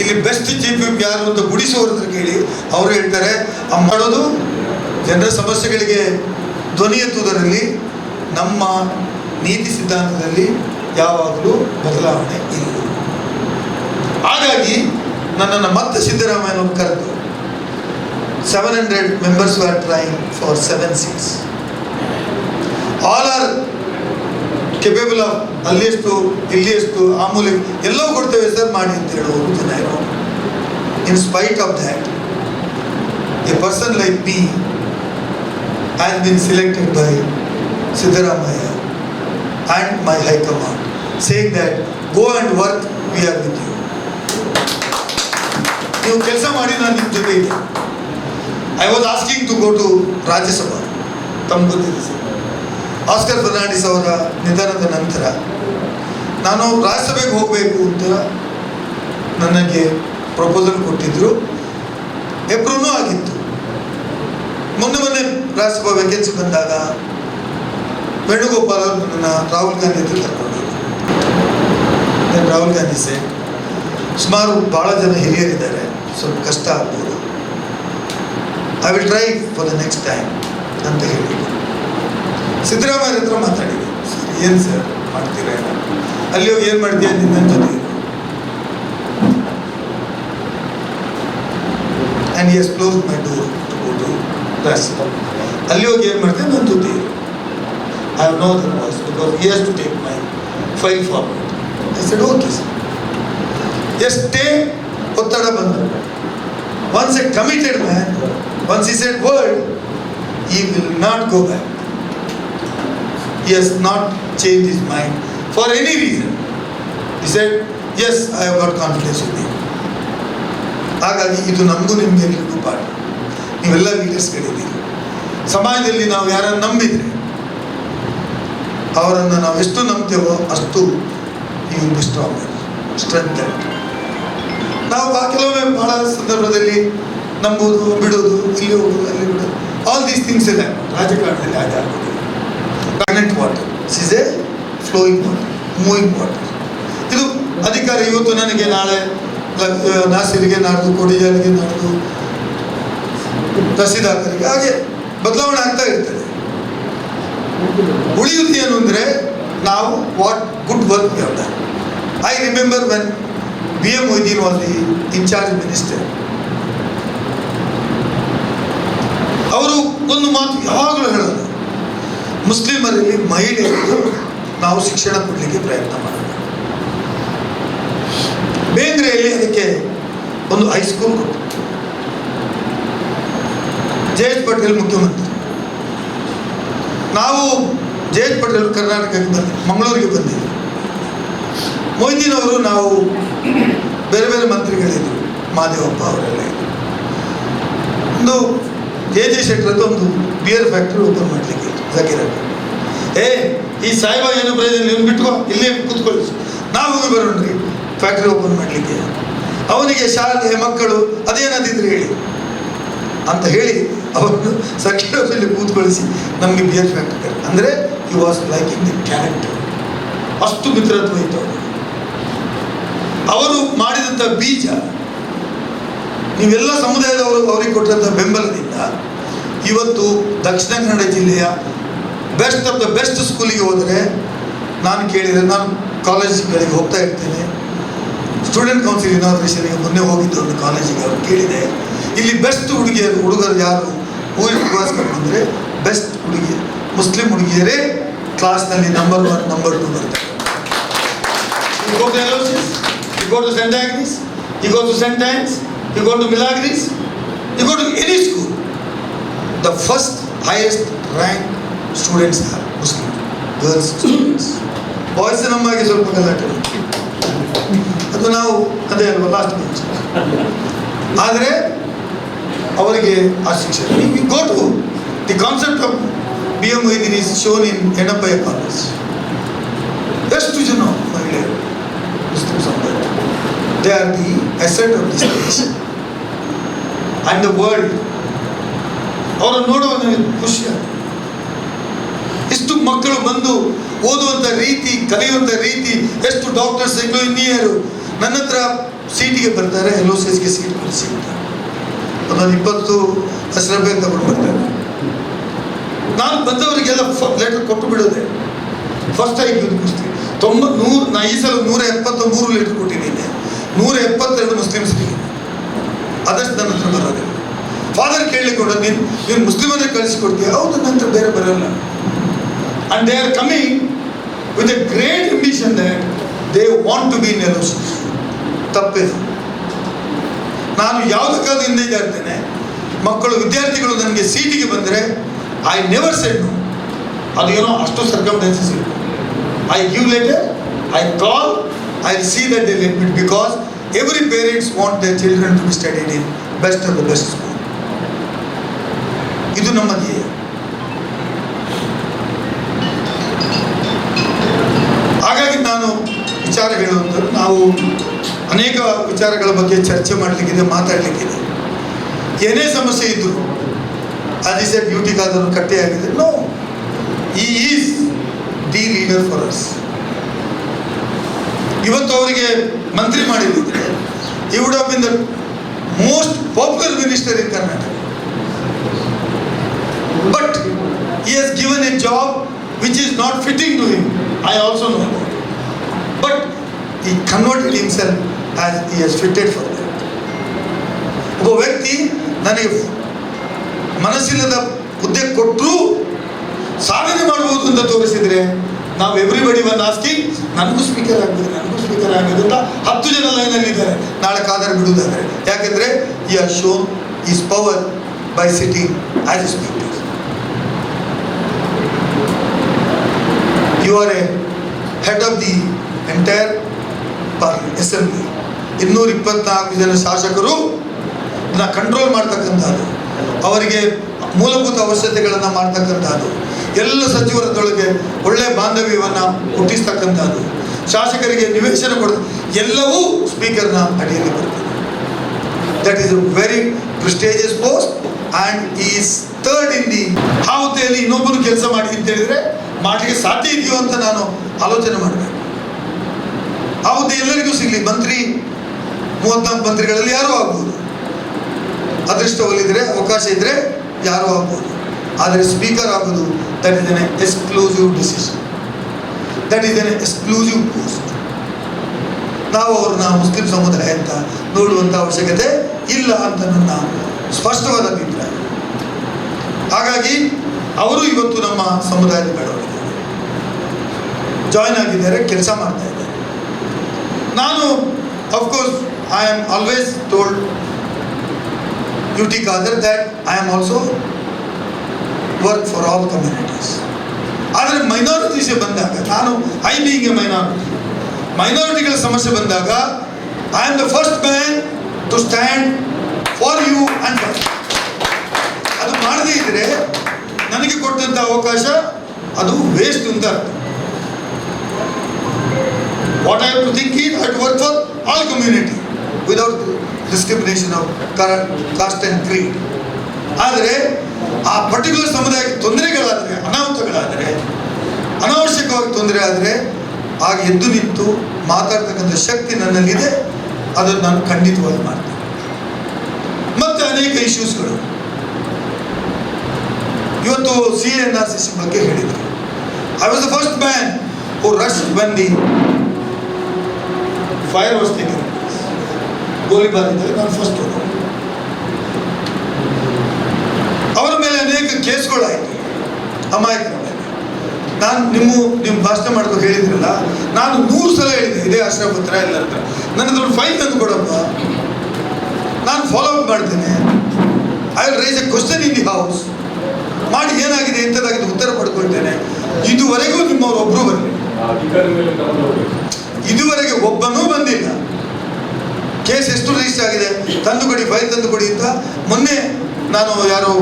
ಇಲ್ಲಿ ಬೆಸ್ಟ್ ಚೀಫ್ ವಿಪ್ ಯಾರು ಅಂತ ಗುಡಿಸುವವ್ರ ಕೇಳಿ, ಅವರು ಹೇಳ್ತಾರೆ ಆ ಮಾಡೋದು, ಜನರ ಸಮಸ್ಯೆಗಳಿಗೆ ಧ್ವನಿ ಎತ್ತುವುದರಲ್ಲಿ ನಮ್ಮ ನೀತಿ ಸಿದ್ಧಾಂತದಲ್ಲಿ ಯಾವಾಗಲೂ ಬದಲಾವಣೆ ಇಲ್ಲ. ಹಾಗಾಗಿ ನನ್ನನ್ನು ಮತ್ತೆ ಸಿದ್ದರಾಮಯ್ಯನವರು ಕರೆದು seven hundred members are trying for seven seats all are capable of ಅಲ್ಲಿ ಎಷ್ಟು ಇಲ್ಲಿ ಎಷ್ಟು ಆ ಎಲ್ಲವೂ ಕೊಡ್ತೇವೆ ಸರ್ ಮಾಡಿ ಅಂತ ಹೇಳುವುದು ಜನ in spite of that a person like me has been selected by Siddaramaiah. And my Command, saying that go and work, we are with you. ನೀವು ಕೆಲಸ ಮಾಡಿ ನಾನು ನಿಮ್ಮ ಜೊತೆ ಇದೆ I was asking to go to Rajya Sabha ತಮ್ಮ ಗೊತ್ತಿದೆ sir. Oscar Fernandes ಅವರ ನಿಧನದ ನಂತರ ನಾನು ರಾಜ್ಯಸಭೆಗೆ ಹೋಗಬೇಕು ಅಂತ ನನಗೆ ಪ್ರಪೋಸಲ್ ಕೊಟ್ಟಿದ್ದರು ಎಪ್ರೂವ್ನೂ ಆಗಿತ್ತು. ಮೊನ್ನೆ ಮೊನ್ನೆ ರಾಜ್ಯಸಭಾ ವೇಕೆನ್ಸಿ ಬಂದಾಗ ವೇಣುಗೋಪಾಲ್ ಅವರು ನನ್ನ ರಾಹುಲ್ ಗಾಂಧಿ ಹತ್ರ ಕರ್ಕೊಂಡು ದೆನ್ ರಾಹುಲ್ ಗಾಂಧಿ ಸೇ. ಸುಮಾರು ಭಾಳ ಜನ ಹಿರಿಯರಿದ್ದಾರೆ. ಸ್ವಲ್ಪ ಕಷ್ಟ ಆಗ್ಬೋದು. I will try for the next time ಅಂತ ಹೇಳಿದ್ರು ಸಿದ್ದರಾಮಯ್ಯ ಹತ್ರ ಮಾತಾಡಿದೆ. ಸರ್, ಏನು ಸರ್ ಮಾಡ್ತೀರಾ ಅಲ್ಲಿ ಹೋಗಿ ಏನು ಮಾಡ್ತೀಯ ನಿನ್ನ ಜೊತೆ. And as close my door ಅಲ್ಲಿ ಹೋಗಿ ಏನು ಮಾಡ್ತೀಯ ನನ್ನ ಜೊತೆ. I have no other voice because he has to take my file forward I said okay sir ಎಷ್ಟೇ ಒತ್ತಡ ಬಂದರು once a committed man once he said word he will not go back he has not changed his mind for any reason. He said, Yes, I have got confidence in you. ಹಾಗಾಗಿ ಇದು ನಮಗೂ ನಿಮಗೆ ಎಲ್ರಿಗೂ ಪಾಠ. ನೀವೆಲ್ಲ ಲೀಡರ್ಸ್ಗಳಿದ್ದೀರಿ ಸಮಾಜದಲ್ಲಿ ನಾವು ಯಾರನ್ನು ನಂಬಿದ್ರೆ ಅವರನ್ನು ನಾವು ಎಷ್ಟು ನಂಬ್ತೇವೋ ಅಷ್ಟು ಈ ಒಂದು ಸ್ಟ್ರಾಂಗ್ ಸ್ಟ್ರೆಂತ್ ನಾವು ಕೆಲವೊಮ್ಮೆ ಬಹಳ ಸಂದರ್ಭದಲ್ಲಿ ನಂಬುವುದು ಬಿಡೋದು ಇಲ್ಲಿ ಹೋಗೋದು ಅಲ್ಲಿ ಬಿಡೋದು. ಆಲ್ ದೀಸ್ ಥಿಂಗ್ಸ್ ಇದೆ ರಾಜಕಾರಣದಲ್ಲಿ ಹಾಗೆ ಆಗೋದು water is a flowing water moving water ಇದು ಅಧಿಕಾರ ಇವತ್ತು ನನಗೆ, ನಾಳೆ ನಾಸಿರಿಗೆ ನಾಡ್ದು ಕೊಡಿಜಾರಿಗೆ ನಾಡ್ದು ತಹಸೀಲ್ದಾರರಿಗೆ ಹಾಗೆ ಬದಲಾವಣೆ ಆಗ್ತಾ ಇರ್ತದೆ. ಉಳಿಯುವುದು ಏನು ಅಂದರೆ ನಾವು what good work done I remember when B M Moideen was the incharge minister ಅವರು ಒಂದು ಮಾತು ಯಾವಾಗಲೂ ಹೇಳೋದು, ಮುಸ್ಲಿಮರಲ್ಲಿ ಮಹಿಳೆಯರಿಗೆ ನಾವು ಶಿಕ್ಷಣ ಕೊಡಲಿಕ್ಕೆ ಪ್ರಯತ್ನ ಮಾಡೋಣ ಬೇಂದ್ರೆಯಲ್ಲಿ ಅದಕ್ಕೆ ಒಂದು ಹೈಸ್ಕೂಲ್ ಕೊಟ್ಟು ಜೆ ಎಚ್ ಪಟೇಲ್ ಮುಖ್ಯಮಂತ್ರಿ? ನಾವು ಜೆ ಎಚ್ ಪಟೇಲ್ ಕರ್ನಾಟಕಕ್ಕೆ ಬಂದ ಮಂಗಳೂರಿಗೆ ಬಂದಿದ್ವಿ ಮೊಯ್ದೀನ್ ಅವರು ನಾವು ಬೇರೆ ಬೇರೆ ಮಂತ್ರಿಗಳಿದ್ರು ಮಾದೇವಪ್ಪ ಅವರೆಲ್ಲ. ಒಂದು ಜೆ ಜೆ ಶೆಟ್ಟರದ್ದು ಒಂದು ಬಿಯರ್ ಫ್ಯಾಕ್ಟ್ರಿ ಓಪನ್ ಮಾಡಲಿಕ್ಕೆ ಜಕೀರ ಏ, ಈ ಸಾಯಿಬಾಗ ಏನು ಪ್ರಯೋಜನ ನೀವು ಬಿಟ್ಕೋ, ಇಲ್ಲೇ ಕೂತ್ಕೊಳ್ಳಿ. ನಾವು ಹೋಗಿ ಬರೋಣ್ರಿ ಫ್ಯಾಕ್ಟ್ರಿ ಓಪನ್ ಮಾಡಲಿಕ್ಕೆ. ಅವನಿಗೆ ಶಾಲೆ, ಮಕ್ಕಳು ಅದೇನಾದಿದ್ರೆ ಹೇಳಿ. ಅಂತ ಹೇಳಿ ಅವನು ಸಖಿಯಲ್ಲಿ ಕೂತ್ಕೊಳಿಸಿ ನಮಗೆ ಬಿಯರ್ ಫ್ಯಾಕ್ಟ್ರಿ ಅಂದರೆ you was liking the character ಅಷ್ಟು ಮಿತ್ರತ್ವ ಇತ್ತು ಅವರು ಅವರು ಮಾಡಿದಂಥ ಬೀಜ, ನೀವೆಲ್ಲ ಸಮುದಾಯದವರು ಅವರಿಗೆ ಕೊಟ್ಟಂಥ ಬೆಂಬಲದಿಂದ, ಇವತ್ತು ದಕ್ಷಿಣ ಕನ್ನಡ ಜಿಲ್ಲೆಯ ಬೆಸ್ಟ್ ಆಫ್ ದ ಬೆಸ್ಟ್ ಸ್ಕೂಲಿಗೆ ಹೋದರೆ, ನಾನು ಕೇಳಿದರೆ, ನಾನು ಕಾಲೇಜ್ಗಳಿಗೆ ಹೋಗ್ತಾ ಇರ್ತೇನೆ. ಸ್ಟೂಡೆಂಟ್ ಕೌನ್ಸಿಲ್ ಇನಾಗ್ರೇಷನ್ಗೆ ಮೊನ್ನೆ ಹೋಗಿದ್ದು ಒಂದು ಕಾಲೇಜಿಗೆ ಅವ್ರು ಕೇಳಿದೆ. ಇಲ್ಲಿ ಬೆಸ್ಟ್ ಹುಡುಗಿಯರು, ಹುಡುಗರು ಯಾರು? ಕೂಲಿ ಬಸ್ ಬಂದರೆ ಬೆಸ್ಟ್ ಹುಡುಗಿಯರ್ ಮುಸ್ಲಿಮ್ ಹುಡುಗಿಯರೇ ಕ್ಲಾಸ್ನಲ್ಲಿ ನಂಬರ್ ಒನ್ ನಂಬರ್ ಟು ಬರ್ತಾರೆ he got the L to ಸೆಂಟೈನ್ಸ್ you to Milagres you to ಇಲಿಜ್ ಗು the first highest rank students Muslim girls ಸುನ್ಸ್ number ಆಗಿ ಸ್ವಲ್ಪ ಕಥೆ ಅದು ನಾವು ಅದೇ ಹೇಳುವ ಲಾಸ್ಟ್ ಆದರೆ ಅವರಿಗೆ ಆ ಶಿಕ್ಷಣ ನೀವು go to the concept of B M ವೈದಿನ್ is shown in Yenepoya college ಎಷ್ಟು ಜನ ಮಹಿಳೆಯರು ಮುಸ್ಲಿಂ ಸಮುದಾಯ they are the asset of this nation and the world ಅವರನ್ನು ನೋಡುವ ನನಗೆ ಖುಷಿ ಎಷ್ಟು ಮಕ್ಕಳು ಬಂದು ಓದುವಂಥ ರೀತಿ ಕಲಿಯುವಂಥ ರೀತಿ, ಎಷ್ಟು ಡಾಕ್ಟರ್ಸ್ ಇಂಜಿನಿಯರು ನನ್ನ ಹತ್ರ ಸೀಟಿಗೆ ಬರ್ತಾರೆ ಎಲ್ಗೆ ಸೀಟ್ ಸಿಗ್ತಾರೆ ಒಂದೊಂದು ಇಪ್ಪತ್ತು ಲಕ್ಷ ಅಂತ ತಗೊಂಡು ಬರ್ತೇನೆ ನಾನು ಬಂದವರಿಗೆಲ್ಲ ಲೆಟರ್ ಕೊಟ್ಟು ಬಿಡೋದೆ. ಫಸ್ಟ್ ಆಗಿ ಮುಸ್ಲಿಂ ತೊಂಬತ್ ನೂರು ನಾ ಈ ಸಲ ನೂರ ಎಪ್ಪತ್ತ ಮೂರು ಲೀಟರ್ ಕೊಟ್ಟಿದ್ದೀನಿ ನೂರ ಎಪ್ಪತ್ತೆರಡು ಮುಸ್ಲಿಮ್ಸ್ಗೆ ಆದಷ್ಟು ನನ್ನ ಹತ್ರ ಬರೋದೆ. ಫಾದರ್ ಕೇಳಲಿಕ್ಕೆ ಕೊಡೋದು ನೀನು ನೀನು ಮುಸ್ಲಿಮನ್ನೇ ಕಳಿಸಿಕೊಡ್ತೀಯ? ಹೌದು, ನನ್ನ ಹತ್ರ ಬೇರೆ ಬರೋಲ್ಲ. And they are coming with a great ambition they want to be in ತಪ್ಪಿದೆ ನಾನು ಯಾವುದಕ್ಕಾದ್ರೂ ಹಿಂದೆ ಇರ್ತೇನೆ. ಮಕ್ಕಳು, ವಿದ್ಯಾರ್ಥಿಗಳು ನನಗೆ ಸೀಟಿಗೆ ಬಂದರೆ ಐ ನೆವರ್ ಸೆಡ್ ನೋ ಅದು ಏನೋ ಅಷ್ಟು ಸರ್ಕಮ್ಟೆನ್ಸಸ್ ಇತ್ತು. I give letter I call I see that they let because every parents want the children to be studied in best of the best school ಇದು ನಮ್ಮ ಧ್ಯೇಯ. ಹಾಗಾಗಿ ನಾನು ವಿಚಾರ ಹೇಳುವಂಥದ್ದು, ನಾವು ಅನೇಕ ವಿಚಾರಗಳ ಬಗ್ಗೆ ಚರ್ಚೆ ಮಾಡಲಿಕ್ಕಿದೆ, ಮಾತಾಡಲಿಕ್ಕಿದೆ. ಏನೇ ಸಮಸ್ಯೆ ಇದ್ದರು ಅದು ಇಸ್ ಎ ಬ್ಯೂಟಿ ಕಾದನ್ನು ಕಟ್ಟೆ ಆಗಿದೆ no he is the leader for us ಇವತ್ತು ಅವರಿಗೆ ಮಂತ್ರಿ ಮಾಡಿದ್ದಿದ್ರೆ he would have been the most popular minister in Karnataka but he has given a job which is not fitting to him. I also know but he converted he converted he is fitted for that ಒಬ್ಬ ವ್ಯಕ್ತಿ ನನಗೆ ಮನಸ್ಸಿಲ್ಲದ ಹುದ್ದೆ ಕೊಟ್ಟರೂ ಸಾಧನೆ ಮಾಡಬಹುದು ಅಂತ ತೋರಿಸಿದ್ರೆ ನಾವು ಎವ್ರಿಬಡಿ ಒನ್ ಆಸ್ಕಿಂಗ್ ನನಗೂ ಸ್ಪೀಕರ್ ಆಗಬೇಕು, ನನಗೂ ಸ್ಪೀಕರ್ ಆಗಬೇಕು ಅಂತ ಹತ್ತು ಜನ ಲೈನಲ್ಲಿ ಇದ್ದಾರೆ. ನಾಳೆ ಕಾದರ್ ಬಿಡುವುದಾದರೆ. ಯಾಕೆಂದ್ರೆ he are shown is power by sitting as a speaker you are a head of the entire assembly ಇನ್ನೂರ ಇಪ್ಪತ್ನಾಲ್ಕು ಜನ ಶಾಸಕರು ಕಂಟ್ರೋಲ್ ಮಾಡ್ತಕ್ಕಂಥದ್ದು. ಅವರಿಗೆ ಮೂಲಭೂತ ಅವಶ್ಯಕತೆಗಳನ್ನು ಮಾಡ್ತಕ್ಕಂಥದ್ದು. ಎಲ್ಲ ಸಚಿವರದೊಳಗೆ ಒಳ್ಳೆ ಬಾಂಧವ್ಯವನ್ನು ಹುಟ್ಟಿಸ್ತಕ್ಕಂಥದ್ದು. ಶಾಸಕರಿಗೆ ನಿವೇಶನ ಕೊಡ, ಎಲ್ಲವೂ ಸ್ಪೀಕರ್ನ ಅಡಿಯಲ್ಲಿ ಬರ್ತದೆ. That is very prestigious post and is third in the ಹಾವುತೆಯಲ್ಲಿ ಇನ್ನೊಬ್ಬರು ಕೆಲಸ ಮಾಡಿ ಅಂತ ಹೇಳಿದರೆ ಮಾಡಲಿಕ್ಕೆ ಸಾಧ್ಯ ಇದೆಯೋ ಅಂತ ನಾನು ಆಲೋಚನೆ ಮಾಡಬೇಕು. ಹಾವುತೆ ಎಲ್ಲರಿಗೂ ಸಿಗಲಿ, ಮಂತ್ರಿ ಮೂವತ್ನಾಲ್ಕು ಮಂತ್ರಿಗಳಲ್ಲಿ ಯಾರೂ ಆಗ್ಬೋದು. ಅದೃಷ್ಟ ಒಲಿದ್ರೆ ಅವಕಾಶ ಇದ್ದರೆ ಯಾರೂ ಆಗ್ಬೋದು. ಆದರೆ ಸ್ಪೀಕರ್ ಆಗೋದು that is an exclusive decision that is an exclusive post ನಾವು ಅವ್ರನ್ನ ಮುಸ್ಲಿಂ ಸಮುದಾಯ ಅಂತ ನೋಡುವಂಥ ಅವಶ್ಯಕತೆ ಇಲ್ಲ ಅಂತ ನನ್ನ ಸ್ಪಷ್ಟವಾದ ಅಭಿಪ್ರಾಯ. ಹಾಗಾಗಿ ಅವರು ಇವತ್ತು ನಮ್ಮ ಸಮುದಾಯದ ಬೆಳವಣಿಗೆ. ಜಾಯ್ನ್ ಆಗಿದ್ದಾರೆ, ಕೆಲಸ ಮಾಡ್ತಾ ಇದ್ದಾರೆ. ನಾನು of course I am always told U T that that I also work for all communities ಆದರೆ ಮೈನಾರಿಟೀಸ್ಗೆ ಬಂದಾಗ, ನಾನು ಐ ಬೀಯಿಂಗ್ ಎ ಮೈನಾರಿಟಿ ಮೈನಾರಿಟಿಗಳ ಸಮಸ್ಯೆ ಬಂದಾಗ I am the first man to stand for you and ಅದು ಮಾಡದೇ ಇದ್ರೆ ನನಗೆ ಕೊಟ್ಟಂಥ ಅವಕಾಶ ಅದು ವೇಸ್ಟ್ ಅಂತ what I to think is I to work for all community without discrimination of caste and creed ಆದರೆ ಆ ಪರ್ಟಿಕ್ಯುಲರ್ ಸಮುದಾಯಕ್ಕೆ ತೊಂದರೆಗಳಾದರೆ, ಅನಾಹುತಗಳಾದರೆ, ಅನಾವಶ್ಯಕವಾಗಿ ತೊಂದರೆ ಆದರೆ ಆಗ ಎದ್ದು ನಿಂತು ಮಾತಾಡ್ತಕ್ಕಂಥ ಶಕ್ತಿ ನನ್ನಲ್ಲಿದೆ. ಅದನ್ನು ನಾನು ಖಂಡಿತವಾಗಿ ಮಾಡ್ತೇನೆ. ಮತ್ತು ಅನೇಕ ಇಶ್ಯೂಸ್ಗಳು. ಇವತ್ತು C N R C C ಬಗ್ಗೆ ಹೇಳಿದರು. I was the first man O rush ಬಂದು ಫೈರ್ ವಾಸ್ ಗೋಲಿಬಾರ್ ಇದ್ದಾಗ ನಾನು ಫಸ್ಟ್ ಅವರ ಮೇಲೆ ಅನೇಕ ಕೇಸ್ಗಳಾಯಿತು. ಅಮಾಯಕರ ಮೇಲೆ. ನಾನು ನಿಮ್ಮ ನಿಮ್ಮ ಭಾಷಣ ಮಾಡ್ಕೊಂಡು ಹೇಳಿದ್ರಲ್ಲ ನಾನು ನೂರು ಸಲ ಹೇಳಿದ್ದೆ ಇದೇ ಅಶ್ರಫ್ ಪತ್ರ ಎಲ್ಲರ ಹತ್ರ ನನ್ನ ಫೈನ್ ಫೈಲ್ ತಂದು ಕೊಡಪ್ಪ. ನಾನು ಫಾಲೋ ಅಪ್ ಮಾಡ್ತೇನೆ. I will raise a question in the house ಮಾಡಿ ಏನಾಗಿದೆ ಎಂಥದಾಗಿದೆ ಉತ್ತರ ಪಡ್ಕೊಳ್ತೇನೆ. ಇದುವರೆಗೂ ನಿಮ್ಮವರು ಒಬ್ಬರು ಬರಲಿ ಇದುವರೆಗೆ ಒಬ್ಬನೂ ಬಂದಿಲ್ಲ. ಕೇಸ್ ಎಷ್ಟು ರಿಜಿಸ್ಟರ್ ಆಗಿದೆ? ತಂದು ಕೊಡಿ ಫೈಲ್ ತಂದು ಕೊಡಿ ಅಂತ. ಮೊನ್ನೆ ನಾನು ಯಾರು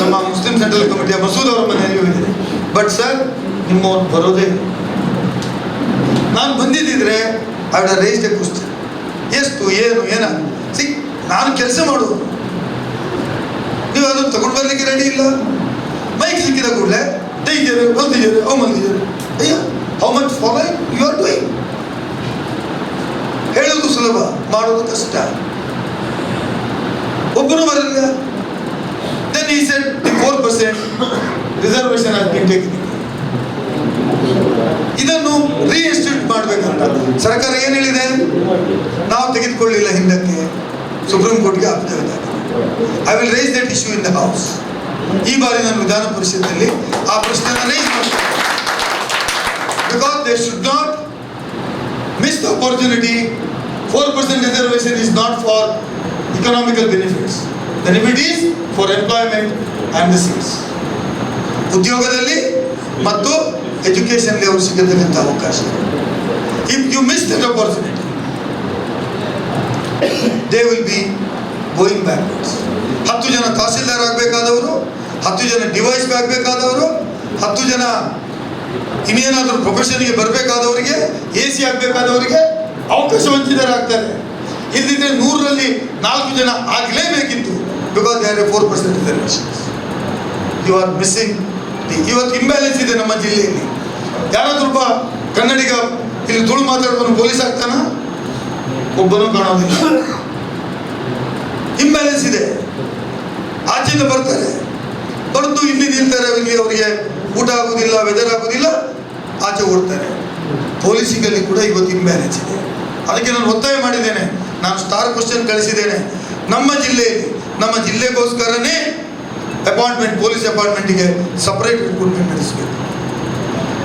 ನಮ್ಮ ಮುಸ್ಲಿಂ ಸೆಂಟ್ರಲ್ ಕಮಿಟಿಯ ಮಸೂದ್ ಅವರ ಮನೆಯಲ್ಲಿ ಹೋಗಿದ್ದೆ ಬಟ್ ಸರ್ ನಿಮ್ಮವ್ರು ಬರೋದೇ. ನಾನು ಬಂದಿದ್ದಿದ್ರೆ ಐ ರೇಜ್ಗೆ ಕ್ವಶನ್ ಎಷ್ಟು, ಏನು, ಏನ? ಸಿ, ನಾನು ಕೆಲಸ ಮಾಡು ನೀವು ಅದನ್ನು ತಗೊಂಡು ಬರ್ಲಿಕ್ಕೆ ರೆಡಿ ಇಲ್ಲ? ಮೈಕ್ ಸಿಕ್ಕಿದ ಕೂಡಲೇ ತೆಗಿದ್ದಾರೆ ಬಂದಿದ್ದೀರಿ ಅವ್ ಬಂದಿದ್ದೀರಿ ಅಯ್ಯ how much follow you are doing ಹೇಳೋದು ಸುಲಭ ಮಾಡೋದು ಕಷ್ಟ. ಒಬ್ಬರು ಬರಲಿಲ್ಲ. Then he set the four percent reservation ಆಗಿ ಬಿನ್ ಇದನ್ನು ರೀಇನ್ಸ್ಟಿಟ್ಯೂಟ್ ಮಾಡಬೇಕಂತ. ಸರ್ಕಾರ ಏನು ಹೇಳಿದೆ? ನಾವು ತೆಗೆದುಕೊಳ್ಳಿಲ್ಲ ಹಿಂದಕ್ಕೆ. ಸುಪ್ರೀಂ ಕೋರ್ಟ್ಗೆ affidavit I will raise that issue in the house ಈ ಬಾರಿ ನಾನು ವಿಧಾನ ಪರಿಷತ್ನಲ್ಲಿ ಆ ಪ್ರಶ್ನೆ ರೈಸ್ ಮಾಡ್ತೇನೆ. Because they should not miss the opportunity. 4% reservation is not for economical benefits. Limit is for employment and the seats. ಉದ್ಯೋಗದಲ್ಲಿ ಮತ್ತು ಎಜುಕೇಷನ್ಗೆ ಅವರು ಸಿಗತಕ್ಕಂಥ ಅವಕಾಶ if you miss that opportunity they will be going backwards ಹತ್ತು ಜನ ತಹಸೀಲ್ದಾರ್ ಆಗಬೇಕಾದವರು, ಹತ್ತು ಜನ ಡಿವೈಸ್ ಆಗಬೇಕಾದವರು, ಹತ್ತು ಜನ ಇನ್ನೇನಾದರೂ ಪ್ರೊಫೆಷನ್ಗೆ ಬರಬೇಕಾದವರಿಗೆ ಎ ಸಿ ಆಗಬೇಕಾದವರಿಗೆ ಅವಕಾಶ ವಂಚಿತರಾಗ್ತಾರೆ. ಇಲ್ಲದಿದ್ದರೆ ನೂರರಲ್ಲಿ ನಾಲ್ಕು ಜನ ಆಗಲೇಬೇಕಿತ್ತು. Because they are a four percent reservations you are missing ಇವತ್ತು ಇಂಬ್ಯಾಲೆನ್ಸ್ ಇದೆ ನಮ್ಮ ಜಿಲ್ಲೆಯಲ್ಲಿ. ಯಾರಾದ್ರೂ ಒಬ್ಬ ಕನ್ನಡಿಗ ಇಲ್ಲಿ ತುಳು ಮಾತಾಡುವನು ಪೊಲೀಸ್ ಆಗ್ತಾನ? ಒಬ್ಬನೂ ಕಾಣೋದಿಲ್ಲ. ಇಂಬ್ಯಾಲೆನ್ಸ್ ಇದೆ. ಆಚೆಯಿಂದ ಬರ್ತಾರೆ. ಬಂದು ಇಲ್ಲಿ ನಿಲ್ತಾರೆ ಇಲ್ಲಿ ಅವರಿಗೆ ಊಟ ಆಗುದಿಲ್ಲ ವೆದರ್ ಆಗುದಿಲ್ಲ. ಆಚೆ ಓಡ್ತಾರೆ. ಪೊಲೀಸಿಗಲ್ಲಿ ಕೂಡ ಇವತ್ತು ಇಂಬ್ಯಾಲೆನ್ಸ್ ಇದೆ. ಅದಕ್ಕೆ ನಾನು ಒತ್ತಾಯ ಮಾಡಿದ್ದೇನೆ. ನಾನು ಸ್ಟಾರ್ ಕ್ವಶನ್ ಕಳಿಸಿದ್ದೇನೆ. ನಮ್ಮ ಜಿಲ್ಲೆಯಲ್ಲಿ, ನಮ್ಮ ಜಿಲ್ಲೆಗೋಸ್ಕರನೇ ಅಪಾಯಿಂಟ್ಮೆಂಟ್ ಪೊಲೀಸ್ ಅಪಾಯಿಂಟ್ಮೆಂಟಿಗೆ ಸಪ್ರೇಟ್ ರಿಕ್ರೂಟ್ಮೆಂಟ್ ನಡೆಸಬೇಕು.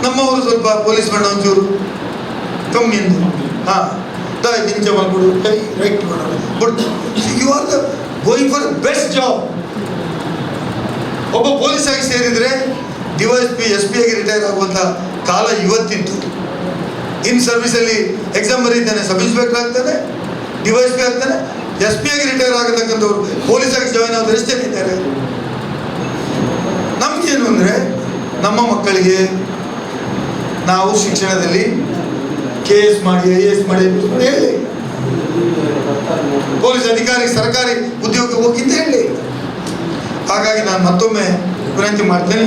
ನಮ್ಮವರು ಸ್ವಲ್ಪ ಪೊಲೀಸ್ ಬಣ್ಣ ಒಂಚೂರು ಕಮ್ಮಿ ಎಂದು ಹಾಂ ದ ಹಿಂಚ ಮಾಡ್ಬಿಡು ಕೈ ರೈಟ್ ಮಾಡೋಣ but you are the going for best job ಒಬ್ಬ ಪೊಲೀಸ್ ಆಗಿ ಸೇರಿದರೆ ಡಿವೈಸ್ ಪಿ ಎಸ್ ಪಿ ಆಗಿ ರಿಟೈರ್ ಆಗುವಂಥ ಕಾಲ ಇವತ್ತಿತ್ತು. ಇನ್ ಸರ್ವಿಸಲ್ಲಿ ಎಕ್ಸಾಮ್ ಬರೀತಾನೆ ಸಬ್ ಇನ್ಸ್ಪೆಕ್ಟರ್ ಆಗ್ತಾನೆ ಡಿವೈಸ್ ಪಿ ಆಗ್ತಾನೆ ಎಸ್ ಪಿ ಆಗಿ ರಿಟೈರ್ ಆಗತಕ್ಕಂಥವ್ರು ಪೊಲೀಸ್ ಆಗಿ ಜಾಯ್ನ್ ಆದ್ರೆ ಎಷ್ಟೇ ಇದ್ದಾರೆ ನಮಗೇನು ಅಂದರೆ, ನಮ್ಮ ಮಕ್ಕಳಿಗೆ ನಾವು ಶಿಕ್ಷಣದಲ್ಲಿ ಕೆ ಎಸ್ ಮಾಡಿ ಐ ಎಸ್ ಮಾಡಿ ಹೇಳಿ. ಪೊಲೀಸ್ ಅಧಿಕಾರಿ, ಸರ್ಕಾರಿ ಉದ್ಯೋಗ ಹೋಗಿದ್ದೆ ಹೇಳಿ. ಹಾಗಾಗಿ ನಾನು ಮತ್ತೊಮ್ಮೆ ವಿನಂತಿ ಮಾಡ್ತೇನೆ